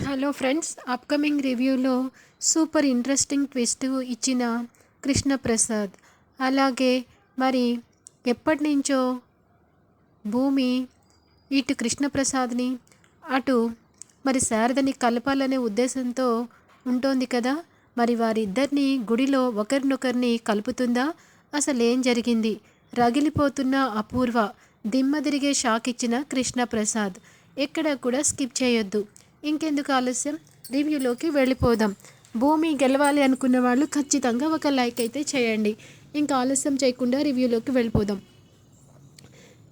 Hello friends upcoming రివ్యూలో super interesting twist ఇచ్చిన కృష్ణప్రసాద్. అలాగే మరి ఎప్పటి నుంచో భూమి ఇటు కృష్ణప్రసాద్ని అటు మరి శారదని కలపాలనే ఉద్దేశంతో ఉంటోంది కదా? మరి వారిద్దరిని గుడిలో ఒకరినొకరిని కలుపుతుందా? అసలు ఏం జరిగింది? రగిలిపోతున్న అపూర్వ దిమ్మ తిరిగే షాక్ ఇచ్చిన కృష్ణప్రసాద్. ఎక్కడ కూడా స్కిప్ చేయొద్దు. ఇంకెందుకు ఆలస్యం? రివ్యూలోకి వెళ్ళిపోదాం. భూమి గెలవాలి అనుకున్న వాళ్ళు ఖచ్చితంగా ఒక లైక్ అయితే చేయండి. ఇంకా ఆలస్యం చేయకుండా రివ్యూలోకి వెళ్ళిపోదాం.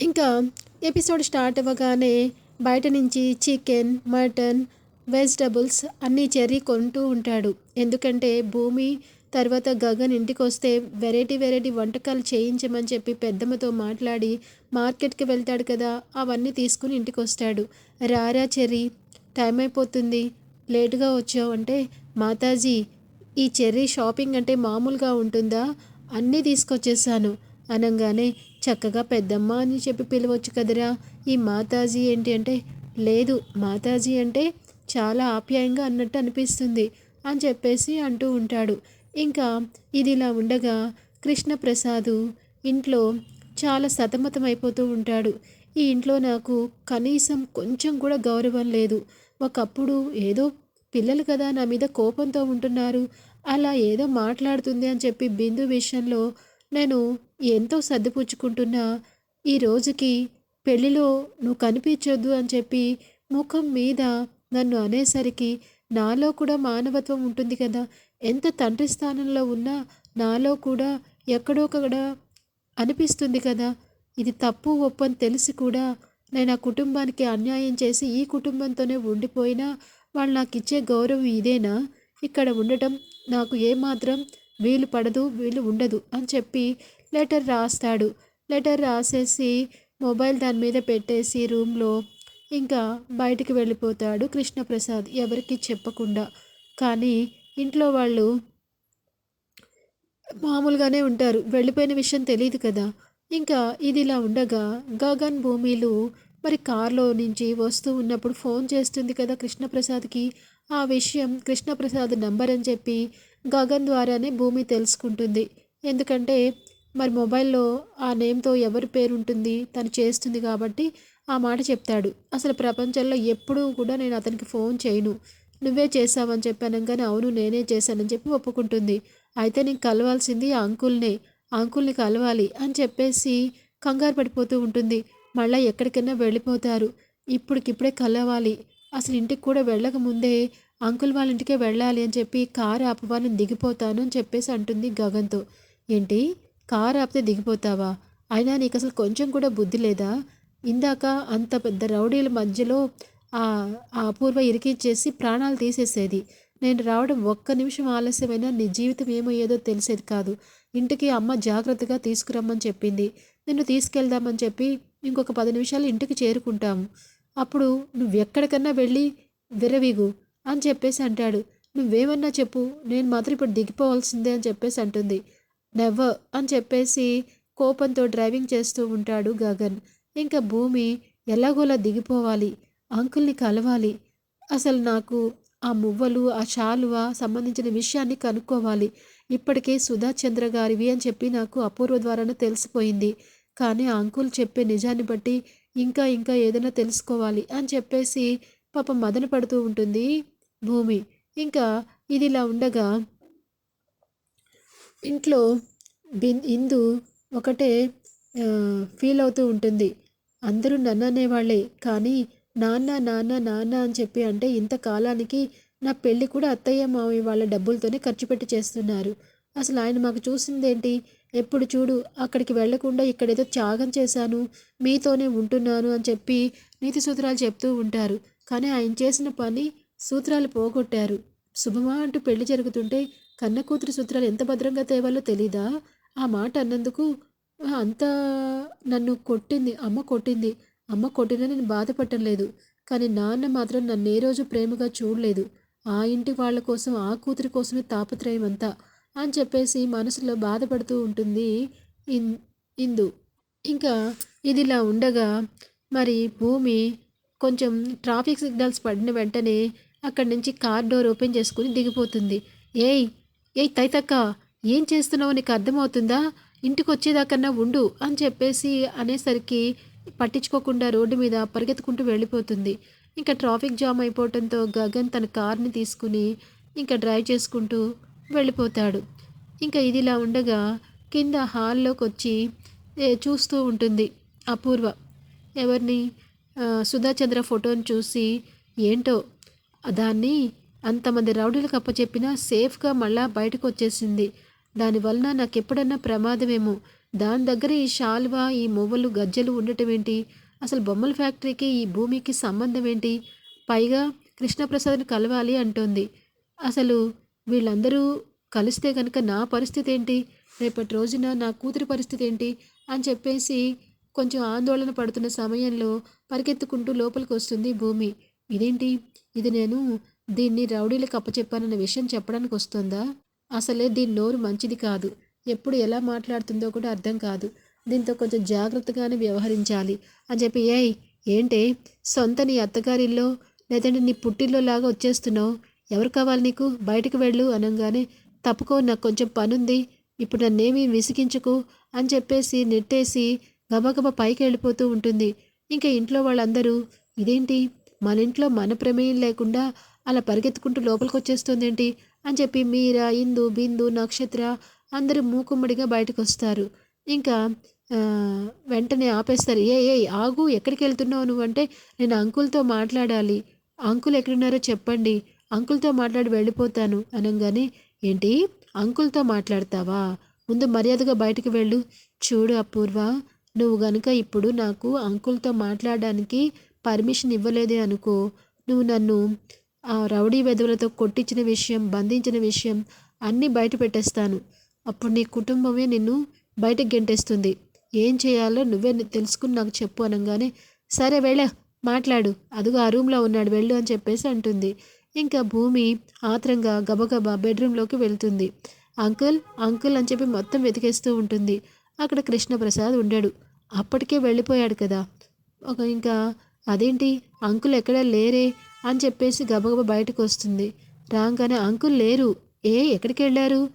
ఇంకా ఎపిసోడ్ స్టార్ట్ అవ్వగానే బయట నుంచి చికెన్ మటన్ వెజిటబుల్స్ అన్నీ చెర్రీ కొంటూ ఉంటాడు. ఎందుకంటే భూమి తర్వాత గగన్ ఇంటికి వస్తే వెరైటీ వెరైటీ వంటకాలు చేయించమని చెప్పి పెద్దమ్మతో మాట్లాడి మార్కెట్కి వెళ్తాడు కదా అవన్నీ తీసుకుని ఇంటికి వస్తాడు. రారా చెర్రీ? టైం అయిపోతుంది లేటుగా వచ్చావు అంటే మాతాజీ ఈ చెర్రీ షాపింగ్ అంటే మామూలుగా ఉంటుందా? అన్నీ తీసుకొచ్చేసాను. అనగానే చక్కగా పెద్దమ్మ అని చెప్పి పిలవచ్చు కదరా. ఈ మాతాజీ ఏంటి అంటే లేదు మాతాజీ అంటే చాలా ఆప్యాయంగా అన్నట్టు అనిపిస్తుంది అని చెప్పేసి అంటూ ఉంటాడు. ఇంకా ఇది ఇలా ఉండగా కృష్ణప్రసాద్ ఇంట్లో చాలా సతమతం అయిపోతూ ఉంటాడు. ఈ ఇంట్లో నాకు కనీసం కొంచెం కూడా గౌరవం లేదు. ఒకప్పుడు ఏదో పిల్లలు కదా నా మీద కోపంతో ఉంటున్నారు. అలా ఏదో మాట్లాడుతుంది అని చెప్పి బిందు విషయంలో నేను ఎంతో సర్దిపుచ్చుకుంటున్నా. ఈ రోజుకి పెళ్ళిలో నువ్వు కనిపించొద్దు అని చెప్పి ముఖం మీద నన్ను అనేసరికి నాలో కూడా మానవత్వం ఉంటుంది కదా. ఎంత తండ్రి స్థానంలో ఉన్నా నాలో కూడా ఎక్కడొక్కడ అనిపిస్తుంది కదా. ఇది తప్పు ఒప్పని తెలిసి కూడా నేను ఆ కుటుంబానికి అన్యాయం చేసి ఈ కుటుంబంతోనే ఉండిపోయినా వాళ్ళు నాకు ఇచ్చే గౌరవం ఇదేనా? ఇక్కడ ఉండటం నాకు ఏమాత్రం వీలు పడదు వీలు ఉండదు అని చెప్పి లెటర్ రాస్తాడు. లెటర్ రాసేసి మొబైల్ దాని మీద పెట్టేసి రూమ్లో ఇంకా బయటికి వెళ్ళిపోతాడు కృష్ణప్రసాద్ ఎవరికి చెప్పకుండా. కానీ ఇంట్లో వాళ్ళు మామూలుగానే ఉంటారు. వెళ్ళిపోయిన విషయం తెలియదు కదా. ఇంకా ఇది ఇలా ఉండగా గగన్ భూమిలు మరి కారులో నుంచి వస్తూ ఉన్నప్పుడు ఫోన్ చేస్తుంది కదా కృష్ణప్రసాద్కి. ఆ విషయం కృష్ణప్రసాద్ నంబర్ అని చెప్పి గగన్ ద్వారానే భూమి తెలుసుకుంటుంది. ఎందుకంటే మరి మొబైల్లో ఆ నేమ్తో ఎవరి పేరు ఉంటుంది తను చేస్తుంది కాబట్టి ఆ మాట చెప్తాడు. అసలు ప్రపంచంలో ఎప్పుడూ కూడా నేను అతనికి ఫోన్ చేయను. నువ్వే చేసావని చెప్పాను కానీ అవును నేనే చేశానని చెప్పి ఒప్పుకుంటుంది. అయితే నేను కలవాల్సింది ఆ అంకుల్నే. అంకుల్ని కలవాలి అని చెప్పేసి కంగారు పడిపోతూ ఉంటుంది. మళ్ళీ ఎక్కడికైనా వెళ్ళిపోతారు. ఇప్పటికిప్పుడే కలవాలి. అసలు ఇంటికి కూడా వెళ్ళక ముందే అంకుల్ వాళ్ళ ఇంటికే వెళ్ళాలి అని చెప్పి కారు ఆపవాలని దిగిపోతాను అని చెప్పేసి అంటుంది గగన్తో. ఏంటి? కారు ఆపితే దిగిపోతావా? అయినా నీకు అసలు కొంచెం కూడా బుద్ధి లేదా? ఇందాక అంత పెద్ద రౌడీల మధ్యలో ఆ అపూర్వ ఇరికిచ్చేసి ప్రాణాలు తీసేసేది. నేను రావడం ఒక్క నిమిషం ఆలస్యమైనా నీ జీవితం ఏమయ్యేదో తెలిసేది కాదు. ఇంటికి అమ్మ జాగ్రత్తగా తీసుకురమ్మని చెప్పింది. నిన్ను తీసుకెళ్దామని చెప్పి ఇంకొక పది నిమిషాలు ఇంటికి చేరుకుంటాము. అప్పుడు నువ్వు ఎక్కడికన్నా వెళ్ళి విరవిగు అని చెప్పేసి అంటాడు. నువ్వేమన్నా చెప్పు నేను మాత్రం ఇప్పుడు దిగిపోవాల్సిందే అని చెప్పేసి అంటుంది. నెవర్ అని చెప్పేసి కోపంతో డ్రైవింగ్ చేస్తూ ఉంటాడు గగన్. ఇంకా భూమి ఎలాగోలా దిగిపోవాలి అంకుల్ని కలవాలి. అసలు నాకు ఆ మువ్వలు ఆ షాలువ సంబంధించిన విషయాన్ని కనుక్కోవాలి. ఇప్పటికే సుధా చంద్ర గారివి అని చెప్పి నాకు అపూర్వ ద్వారానే తెలిసిపోయింది. కానీ అంకుల్ చెప్పే నిజాన్ని బట్టి ఇంకా ఇంకా ఏదైనా తెలుసుకోవాలి అని చెప్పేసి పాప మదన పడుతూ ఉంటుంది. భూమి ఇంకా ఇది ఇలా ఉండగా ఇంట్లో బిన్ ఇందు ఒకటే ఫీల్ అవుతూ ఉంటుంది. అందరూ నన్ను అనేవాళ్ళే కానీ నాన్న నాన్న నాన్న అని చెప్పి అంటే ఇంతకాలానికి నా పెళ్ళి కూడా అత్తయ్య మావయ్య వాళ్ళ డబ్బులతోనే ఖర్చు పెట్టి చేస్తున్నారు. అసలు ఆయన మాకు చూసిందేంటి? ఎప్పుడు చూడు అక్కడికి వెళ్ళకుండా ఇక్కడేదో త్యాగం చేశాను మీతోనే ఉంటున్నాను అని చెప్పి నీతి సూత్రాలు చెప్తూ ఉంటారు. కానీ ఆయన చేసిన పని సూత్రాలు పోగొట్టారు. శుభమా అంటూ పెళ్ళి జరుగుతుంటే కన్న కూతురు సూత్రాలు ఎంత భద్రంగా తేవాలో తెలీదా? ఆ మాట అన్నందుకు అంత నన్ను కొట్టింది అమ్మ కొట్టింది. అమ్మ కొట్టినా నేను బాధపడటం లేదు. కానీ నాన్న మాత్రం నన్ను ఏ రోజు ప్రేమగా చూడలేదు. ఆ ఇంటి వాళ్ళ కోసం ఆ కూతురి కోసమే తాపత్రయం అంతా అని చెప్పేసి మనసులో బాధపడుతూ ఉంటుంది ఇన్ ఇందు. ఇంకా ఇదిలా ఉండగా మరి భూమి కొంచెం ట్రాఫిక్ సిగ్నల్స్ పడిన వెంటనే అక్కడి నుంచి కార్ డోర్ ఓపెన్ చేసుకుని దిగిపోతుంది. ఏయ్ ఏయ్ తైతక్క ఏం చేస్తున్నావు నీకు అర్థమవుతుందా? ఇంటికి వచ్చేదాకన్నా ఉండు అని చెప్పేసి అనేసరికి పట్టించుకోకుండా రోడ్డు మీద పరిగెత్తుకుంటూ వెళ్ళిపోతుంది. ఇంకా ట్రాఫిక్ జామ్ అయిపోవడంతో గగన్ తన కార్ని తీసుకుని ఇంకా డ్రైవ్ చేసుకుంటూ వెళ్ళిపోతాడు. ఇంకా ఇదిలా ఉండగా కింద హాల్లోకి వచ్చి చూస్తూ ఉంటుంది అపూర్వ. ఎవరిని? సుధాచంద్ర ఫోటోని చూసి ఏంటో దాన్ని అంతమంది రౌడీలకు అప్పచెప్పినా సేఫ్గా మళ్ళా బయటకు వచ్చేసింది దానివలన నాకు ఎప్పుడన్నా ప్రమాదమేమో. దాని దగ్గర ఈ షాల్వా ఈ మువ్వలు గజ్జలు ఉండటం ఏంటి అసలు బొమ్మల ఫ్యాక్టరీకి ఈ భూమికి సంబంధం ఏంటి పైగా కృష్ణప్రసాద్ని కలవాలి అంటోంది. అసలు వీళ్ళందరూ కలిస్తే కనుక నా పరిస్థితి ఏంటి? రేపటి రోజున నా కూతురి పరిస్థితి ఏంటి? అని చెప్పేసి కొంచెం ఆందోళన పడుతున్న సమయంలో పరిగెత్తుకుంటూ లోపలికి వస్తుంది భూమి. ఇదేంటి? ఇది నేను దీన్ని రౌడీలకు అప్పచెప్పానన్న విషయం చెప్పడానికి వస్తుందా? అసలే దీని నోరు మంచిది కాదు. ఎప్పుడు ఎలా మాట్లాడుతుందో కూడా అర్థం కాదు. దీంతో కొంచెం జాగ్రత్తగానే వ్యవహరించాలి. అని చెప్పి ఏయ్ ఏంటే? సొంత నీ అత్తగారిల్లో లేదంటే నీ పుట్టిల్లో లాగా వచ్చేస్తున్నావు. ఎవరు కావాలి నీకు? బయటకు వెళ్ళు అనగానే తప్పుకో నాకు కొంచెం పనుంది ఇప్పుడు నన్నేమీ విసిగించకు అని చెప్పేసి నెట్టేసి గబగబ పైకి వెళ్ళిపోతూ ఉంటుంది. ఇంకా ఇంట్లో వాళ్ళందరూ ఇదేంటి? మన ఇంట్లో మన ప్రమేయం లేకుండా అలా పరిగెత్తుకుంటూ లోపలికి వచ్చేస్తుంది ఏంటి అని చెప్పి మీరా ఇందు బిందు నక్షత్ర అందరూ మూకుమ్మడిగా బయటకు వస్తారు ఇంకా వెంటనే ఆపేస్తారు ఏ ఏ ఆగు ఎక్కడికి వెళ్తున్నావు నువ్వు అంటే నేను అంకుల్తో మాట్లాడాలి. అంకుల్ ఎక్కడున్నారో చెప్పండి. అంకుల్తో మాట్లాడి వెళ్ళిపోతాను అనగానే ఏంటి? అంకుల్తో మాట్లాడతావా? ముందు మర్యాదగా బయటకు వెళ్ళు. చూడు అపూర్వ నువ్వు గనుక ఇప్పుడు నాకు అంకుల్తో మాట్లాడడానికి పర్మిషన్ ఇవ్వలేదే అనుకో. నువ్వు నన్ను ఆ రౌడీ వెధవులతో కొట్టించిన విషయం బంధించిన విషయం అన్నీ బయట పెట్టేస్తాను. అప్పుడు నీ కుటుంబమే నిన్ను బయటకు గెంటేస్తుంది. ఏం చేయాలో నువ్వే తెలుసుకుని నాకు చెప్పు అనగానే సరే వెళ్ళ మాట్లాడు. అదిగో ఆ రూమ్లో ఉన్నాడు వెళ్ళు అని చెప్పేసి అంటుంది. ఇంకా భూమి ఆత్రంగా గబగబా బెడ్రూమ్లోకి వెళ్తుంది. అంకుల్ అంకుల్ అని చెప్పి మొత్తం వెతికేస్తూ ఉంటుంది. అక్కడ కృష్ణప్రసాద్ ఉండాడు. అప్పటికే వెళ్ళిపోయాడు కదా. ఒక ఇంకా అదేంటి? అంకుల్ ఎక్కడ లేరే? అని చెప్పేసి గబగబా బయటకు వస్తుంది. రాగానే అంకుల్ లేరు. ఏ ఎక్కడికి వెళ్ళారు?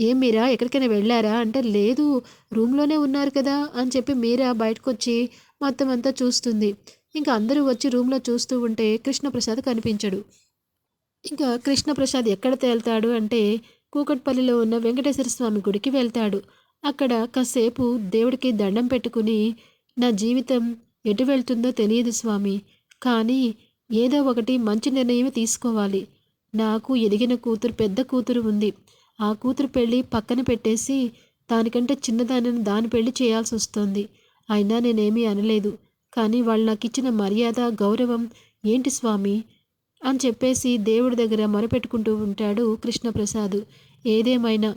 ఏం మీరా? ఎక్కడికైనా వెళ్ళారా? అంటే లేదు. రూమ్లోనే ఉన్నారు కదా. అని చెప్పి మీరా బయటకు వచ్చి మొత్తం అంతా చూస్తుంది. ఇంకా అందరూ వచ్చి రూమ్లో చూస్తూ ఉంటే కృష్ణప్రసాద్ కనిపించడు. ఇంకా కృష్ణప్రసాద్ ఎక్కడ తేల్తాడు అంటే కూకట్పల్లిలో ఉన్న వెంకటేశ్వర స్వామి గుడికి వెళ్తాడు. అక్కడ కాసేపు దేవుడికి దండం పెట్టుకుని నా జీవితం ఎటు వెళ్తుందో తెలియదు స్వామి కానీ ఏదో ఒకటి మంచి నిర్ణయం తీసుకోవాలి. నాకు ఎదిగిన కూతురు పెద్ద కూతురు ఉంది. ఆ కూతురు పెళ్ళి పక్కన పెట్టేసి దానికంటే చిన్నదానిని దాని పెళ్ళి చేయాల్సి వస్తుంది. అయినా నేనేమీ అనలేదు. కానీ వాళ్ళు నాకు ఇచ్చిన మర్యాద గౌరవం ఏంటి స్వామి? అని చెప్పేసి దేవుడి దగ్గర మొరపెట్టుకుంటూ ఉంటాడు కృష్ణప్రసాద్. ఏదేమైనా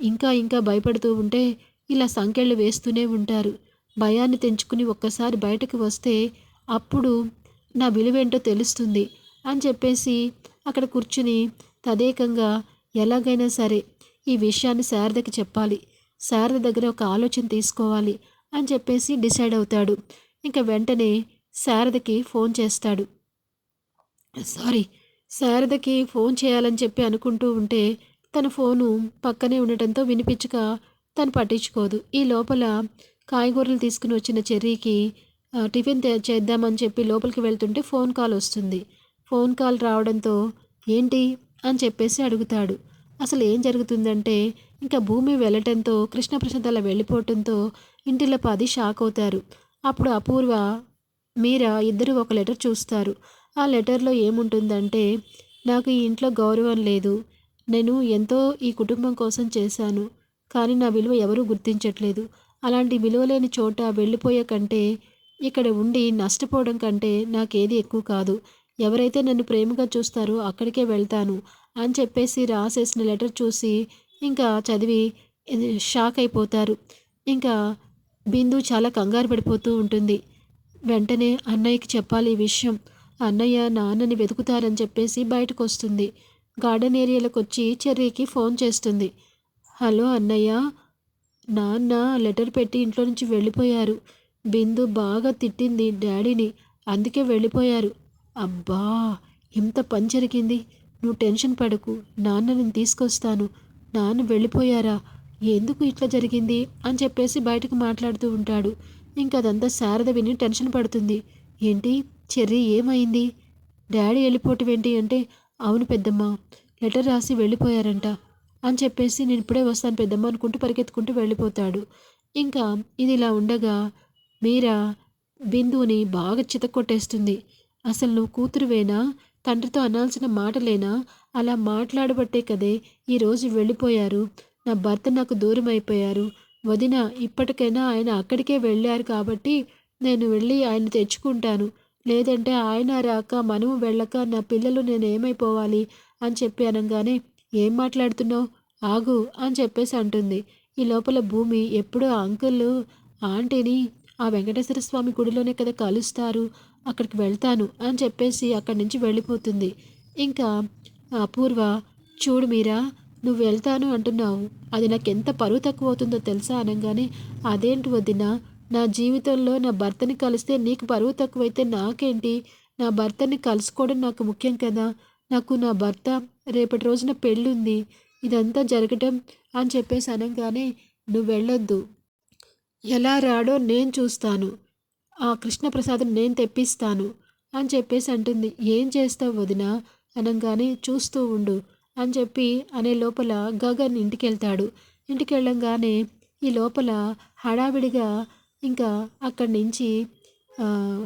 ఇంకా ఇంకా భయపడుతూ ఉంటే ఇలా సంకెళ్ళు వేస్తూనే ఉంటారు. భయాన్ని తెంచుకుని ఒక్కసారి బయటకు వస్తే అప్పుడు నా విలువేంటో తెలుస్తుంది అని చెప్పేసి అక్కడ కూర్చుని తదేకంగా ఎలాగైనా సరే ఈ విషయాన్ని శారదకి చెప్పాలి. శారద దగ్గర ఒక ఆలోచన తీసుకోవాలి అని చెప్పేసి డిసైడ్ అవుతాడు. ఇంకా వెంటనే శారదకి ఫోన్ చేస్తాడు. సారీ శారదకి ఫోన్ చేయాలని చెప్పి అనుకుంటూ ఉంటే తన ఫోను పక్కనే ఉండటంతో వినిపించక తను పట్టించుకోదు. ఈ లోపల కాయగూరలు తీసుకుని వచ్చిన చెర్రీకి టిఫిన్ చేద్దామని చెప్పి లోపలికి వెళ్తుంటే ఫోన్ కాల్ వస్తుంది. ఫోన్ కాల్ రావడంతో ఏంటి? అని చెప్పేసి అడుగుతాడు. అసలు ఏం జరుగుతుందంటే ఇంకా భూమి వెళ్ళటంతో కృష్ణప్రసాద్ అలా వెళ్ళిపోవటంతో ఇంటిలో పది షాక్ అవుతారు. అప్పుడు అపూర్వ మీరా ఇద్దరు ఒక లెటర్ చూస్తారు. ఆ లెటర్లో ఏముంటుందంటే నాకు ఈ ఇంట్లో గౌరవం లేదు. నేను ఎంతో ఈ కుటుంబం కోసం చేశాను కానీ నా విలువ ఎవరూ గుర్తించట్లేదు. అలాంటి విలువ లేని చోట వెళ్ళిపోయే కంటే ఇక్కడ ఉండి నష్టపోవడం కంటే నాకేది ఎక్కువ కాదు. ఎవరైతే నన్ను ప్రేమగా చూస్తారో అక్కడికే వెళ్తాను అని చెప్పేసి రాసేసిన లెటర్ చూసి ఇంకా చదివి ఇది షాక్ అయిపోతారు. ఇంకా బిందు చాలా కంగారు పడిపోతూ ఉంటుంది. వెంటనే అన్నయ్యకి చెప్పాలి ఈ విషయం. అన్నయ్య నాన్నని వెతుకుతారని చెప్పేసి బయటకు వస్తుంది గార్డెన్ ఏరియాలోకి వచ్చి చెర్రీకి ఫోన్ చేస్తుంది. హలో అన్నయ్య. నాన్న లెటర్ పెట్టి ఇంట్లో నుంచి వెళ్ళిపోయారు. బిందు బాగా తిట్టింది డాడీని. అందుకే వెళ్ళిపోయారు. అబ్బా! ఇంత పని జరిగింది. నువ్వు టెన్షన్ పడకు. నాన్న నేను తీసుకొస్తాను. నాన్న వెళ్ళిపోయారా? ఎందుకు ఇట్లా జరిగింది? అని చెప్పేసి బయటకు మాట్లాడుతూ ఉంటాడు. ఇంకా అదంతా శారద విని టెన్షన్ పడుతుంది. ఏంటి? చెర్రీ ఏమైంది? డాడీ వెళ్ళిపోవటం ఏంటి అంటే అవును పెద్దమ్మ లెటర్ రాసి వెళ్ళిపోయారంట. అని చెప్పేసి నేను ఇప్పుడే వస్తాను పెద్దమ్మ అనుకుంటూ పరిగెత్తుకుంటూ వెళ్ళిపోతాడు. ఇంకా ఇది ఇలా ఉండగా మీరా బిందువుని బాగా చితకొట్టేస్తుంది అసలు నువ్వు కూతురువేనా? తండ్రితో అనాల్సిన మాటలేనా? అలా మాట్లాడబట్టే కదే ఈరోజు వెళ్ళిపోయారు. నా భర్త నాకు దూరం అయిపోయారు వదిన ఇప్పటికైనా ఆయన అక్కడికే వెళ్ళారు కాబట్టి నేను వెళ్ళి ఆయన తెచ్చుకుంటాను. లేదంటే ఆయన రాక మనము వెళ్ళక నా పిల్లలు నేను ఏమైపోవాలి అని చెప్పి అనగానే ఏం మాట్లాడుతున్నావు? ఆగు అని చెప్పేసి అంటుంది. ఈ లోపల భూమి ఎప్పుడూ అంకుల్ ఆంటీని ఆ వెంకటేశ్వర స్వామి గుడిలోనే కదా కలుస్తారు అక్కడికి వెళ్తాను అని చెప్పేసి అక్కడి నుంచి వెళ్ళిపోతుంది. ఇంకా అపూర్వ చూడు మీరా నువ్వు వెళ్తాను అంటున్నావు. అది నాకు ఎంత పరువు తక్కువ అవుతుందో తెలుసా? అనగానే అదేంటి వదిన నా జీవితంలో నా భర్తని కలిస్తే నీకు పరువు తక్కువైతే నాకేంటి? నా భర్తని కలుసుకోవడం నాకు ముఖ్యం కదా. నాకు నా భర్త రేపటి రోజున పెళ్ళుంది. ఇదంతా జరగటం అని చెప్పేసి అనగానే నువ్వు వెళ్ళొద్దు. ఎలా రాడో నేను చూస్తాను. ఆ కృష్ణప్రసాదం నేను తెప్పిస్తాను అని చెప్పేసి అంటుంది. ఏం చేస్తావు వదిన? అనగానే చూస్తూ ఉండు అని చెప్పి అనే లోపల గగన్ ఇంటికి వెళ్తాడు ఇంటికి వెళ్ళంగానే ఈ లోపల హడావిడిగా ఇంకా అక్కడి నుంచి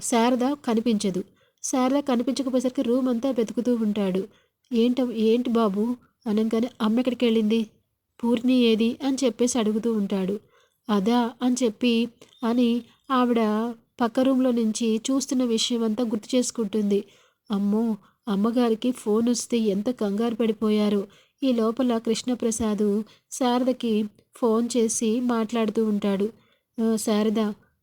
శారద కనిపించదు. శారద కనిపించకపోయేసరికి రూమ్ అంతా వెతుకుతూ ఉంటాడు. ఏంట ఏంటి బాబు? అనగానే అమ్మ ఎక్కడికి వెళ్ళింది? పూర్ణి ఏది? అని చెప్పేసి అడుగుతూ ఉంటాడు. అదా అని చెప్పి అని ఆవిడ పక్క రూమ్లో నుంచి చూస్తున్న విషయం అంతా గుర్తు చేసుకుంటుంది. అమ్మో అమ్మగారికి ఫోన్ వస్తే ఎంత కంగారు పడిపోయారు. ఈ లోపల కృష్ణప్రసాద్ శారదకి ఫోన్ చేసి మాట్లాడుతూ ఉంటాడు. శారద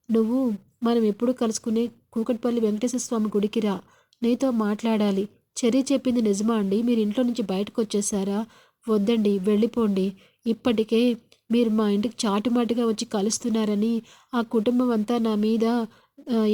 నువ్వు మనం ఎప్పుడు కలుసుకునే కూకట్పల్లి వెంకటేశ్వర స్వామి గుడికి రా. నీతో మాట్లాడాలి. చెర్రీ చెప్పింది నిజమా అండి? మీరు ఇంట్లో నుంచి బయటకు వచ్చేసారా? వద్దండి వెళ్ళిపోండి. ఇప్పటికే మీరు మా ఇంటికి చాటుమాటుగా వచ్చి కలుస్తున్నారని ఆ కుటుంబం అంతా నా మీద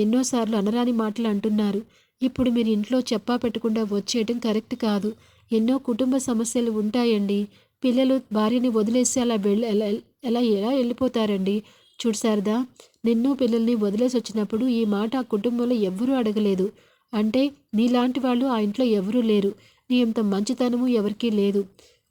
ఎన్నోసార్లు అనరాని మాటలు అంటున్నారు. ఇప్పుడు మీరు ఇంట్లో చెప్పా పెట్టకుండా వచ్చేయటం కరెక్ట్ కాదు. ఎన్నో కుటుంబ సమస్యలు ఉంటాయండి. పిల్లలు భార్యని వదిలేసి అలా వెళ్ళి ఎలా ఎలా ఎలా వెళ్ళిపోతారండి? చూడు శారదా నిన్ను పిల్లల్ని వదిలేసి వచ్చినప్పుడు ఈ మాట ఆ కుటుంబంలో ఎవ్వరూ అడగలేదు. అంటే నీలాంటి వాళ్ళు ఆ ఇంట్లో ఎవరూ లేరు. నీ ఇంత మంచితనము ఎవరికీ లేదు.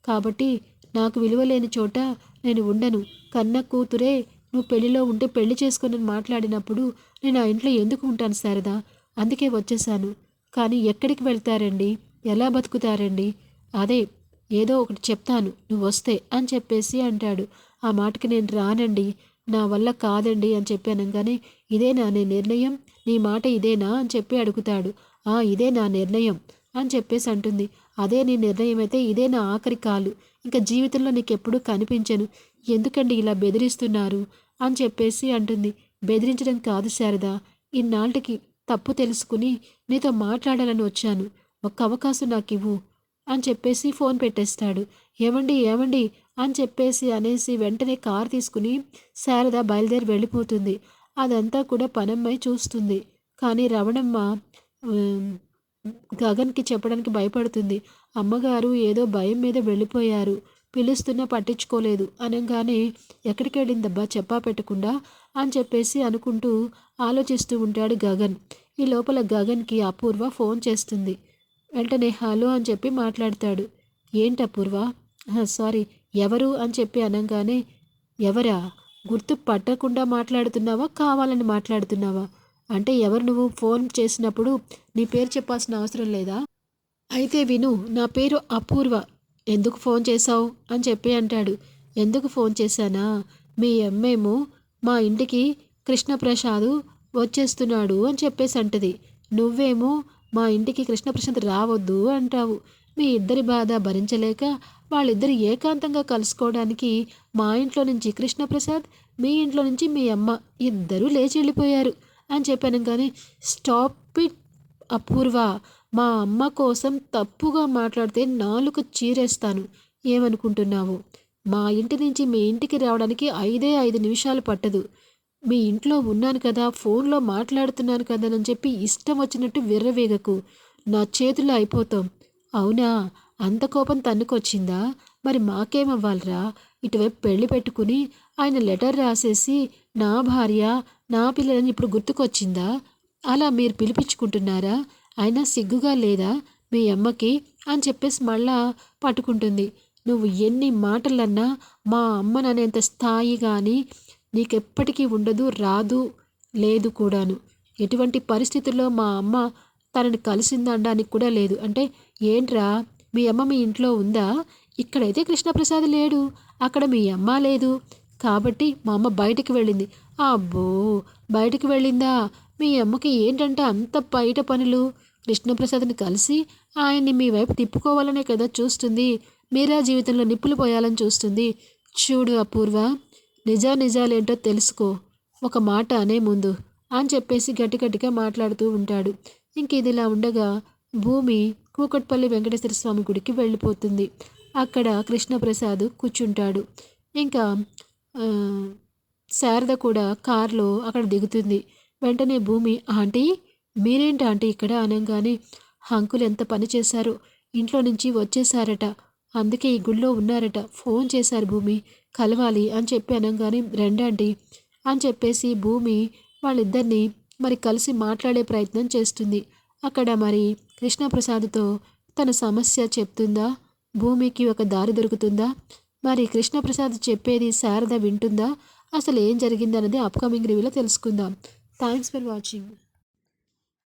కాబట్టి నాకు విలువ లేని చోట నేను ఉండను. కన్న కూతురే నువ్వు పెళ్ళిలో ఉంటే పెళ్ళి చేసుకుని మాట్లాడినప్పుడు నేను ఆ ఇంట్లో ఎందుకు ఉంటాను శారదా? అందుకే వచ్చేసాను కానీ ఎక్కడికి వెళ్తారండి? ఎలా బతుకుతారండి? అదే ఏదో ఒకటి చెప్తాను. నువ్వు వస్తే అని చెప్పేసి అంటాడు. ఆ మాటకి నేను రానండి. నా వల్ల కాదండి అని చెప్పాను కానీ ఇదేనా నీ నిర్ణయం? నీ మాట ఇదేనా? అని చెప్పి అడుగుతాడు. ఆ ఇదే నా నిర్ణయం అని చెప్పేసి అంటుంది. అదే నీ నిర్ణయం అయితే ఇదే నా ఆఖరి కాలు. ఇంకా జీవితంలో నీకు ఎప్పుడూ కనిపించను. ఎందుకండి ఇలా బెదిరిస్తున్నారు? అని చెప్పేసి అంటుంది. బెదిరించడం కాదు శారదా. ఇన్నాళ్ళకి తప్పు తెలుసుకుని నీతో మాట్లాడాలని వచ్చాను. ఒక్క అవకాశం నాకు ఇవ్వు అని చెప్పేసి ఫోన్ పెట్టేస్తాడు. ఏమండి? ఏమండి? అని చెప్పేసి అనేసి వెంటనే కారు తీసుకుని శారద బయలుదేరి వెళ్ళిపోతుంది. అదంతా కూడా పనమ్మాయి చూస్తుంది. కానీ రవణమ్మ గగన్కి చెప్పడానికి భయపడుతుంది. అమ్మగారు ఏదో భయం మీద వెళ్ళిపోయారు. పిలుస్తున్నా పట్టించుకోలేదు. అనగానే ఎక్కడికి వెళ్ళిందబ్బా చెప్పా పెట్టకుండా అని చెప్పేసి అనుకుంటూ ఆలోచిస్తూ ఉంటాడు గగన్. ఈ లోపల గగన్కి అపూర్వ ఫోన్ చేస్తుంది. వెంటనే హలో అని చెప్పి మాట్లాడతాడు. ఏంటి అపూర్వ సారీ. ఎవరు అని చెప్పి అనగానే ఎవరా? గుర్తు పట్టకుండా మాట్లాడుతున్నావా? కావాలని మాట్లాడుతున్నావా? అంటే ఎవరు నువ్వు ఫోన్ చేసినప్పుడు నీ పేరు చెప్పాల్సిన అవసరం లేదా? అయితే విను నా పేరు అపూర్వ. ఎందుకు ఫోన్ చేశావు? అని చెప్పి అంటాడు. ఎందుకు ఫోన్ చేశానా? మీ అమ్మేమో మా ఇంటికి కృష్ణప్రసాద్ వచ్చేస్తున్నాడు అని చెప్పేసి అంటది. నువ్వేమో మా ఇంటికి కృష్ణప్రసాద్ రావద్దు అంటావు. మీ ఇద్దరి బాధ భరించలేక వాళ్ళిద్దరు ఏకాంతంగా కలుసుకోవడానికి మా ఇంట్లో నుంచి కృష్ణప్రసాద్ మీ ఇంట్లో నుంచి మీ అమ్మ ఇద్దరూ లేచి వెళ్ళిపోయారు అని చెప్పాను కానీ స్టాప్ ఇట్ అపూర్వ! మా అమ్మ కోసం తప్పుగా మాట్లాడితే నాలుగు చీరేస్తాను. ఏమనుకుంటున్నావు? మా ఇంటి నుంచి మీ ఇంటికి రావడానికి ఐదే ఐదు నిమిషాలు పట్టదు. మీ ఇంట్లో ఉన్నాను కదా ఫోన్లో మాట్లాడుతున్నాను కదా అని చెప్పి ఇష్టం వచ్చినట్టు విర్రవేగకు. నా చేతిలో అయిపోతాం. అవునా? అంత కోపం తన్నుకొచ్చిందా? మరి మాకేమవ్వాలిరా? ఇటువైపు పెళ్ళి పెట్టుకుని ఆయన లెటర్ రాసేసి నా భార్య నా పిల్లలని ఇప్పుడు గుర్తుకొచ్చిందా? అలా మీరు పిలిపించుకుంటున్నారా? అయినా సిగ్గుగా లేదా? మీ అమ్మకి అని చెప్పేసి మళ్ళా పట్టుకుంటుంది. నువ్వు ఎన్ని మాటలన్నా మా అమ్మననేంత స్థాయి కానీ నీకెప్పటికీ ఉండదు రాదు లేదు కూడాను. ఎటువంటి పరిస్థితుల్లో మా అమ్మ తనని కలిసిందనడానికి కూడా లేదు. అంటే ఏంట్రా? మీ అమ్మ మీ ఇంట్లో ఉందా? ఇక్కడైతే కృష్ణప్రసాద్ లేడు. అక్కడ మీ అమ్మ లేదు. కాబట్టి మా అమ్మ బయటికి వెళ్ళింది. అబ్బో! బయటికి వెళ్ళిందా? మీ అమ్మకి ఏంటంటే అంత బయట పనులు. కృష్ణప్రసాద్ని కలిసి ఆయన్ని మీ వైపు తిప్పుకోవాలనే కదా చూస్తుంది. మీరా జీవితంలో నిప్పులు పోయాలని చూస్తుంది. చూడు అపూర్వ నిజా నిజాలేంటో తెలుసుకో. ఒక మాట అనే ముందు అని చెప్పేసి గట్టి గట్టిగా మాట్లాడుతూ ఉంటాడు. ఇంక ఇదిలా ఉండగా భూమి కూకట్పల్లి వెంకటేశ్వర స్వామి గుడికి వెళ్ళిపోతుంది. అక్కడ కృష్ణప్రసాద్ కూర్చుంటాడు. ఇంకా శారద కూడా కారులో అక్కడ దిగుతుంది. వెంటనే భూమి ఆంటీ మీరేంటి ఆంటీ ఇక్కడ? అనగానే అంకులు ఎంత పని చేశారో? ఇంట్లో నుంచి వచ్చేసారట అందుకే ఈ గుళ్ళో ఉన్నారట. ఫోన్ చేశారు భూమి కలవాలి అని చెప్పి అనగానే రెండండి అని చెప్పేసి భూమి వాళ్ళిద్దరిని మరి కలిసి మాట్లాడే ప్రయత్నం చేస్తుంది. అక్కడ మరి కృష్ణప్రసాద్తో తన సమస్య చెప్తుందా? భూమికి ఒక దారి దొరుకుతుందా? మరి కృష్ణప్రసాద్ చెప్పేది శారద వింటుందా? అసలు ఏం జరిగిందన్నది అప్కమింగ్ రివ్యూలో తెలుసుకుందాం. Thanks for watching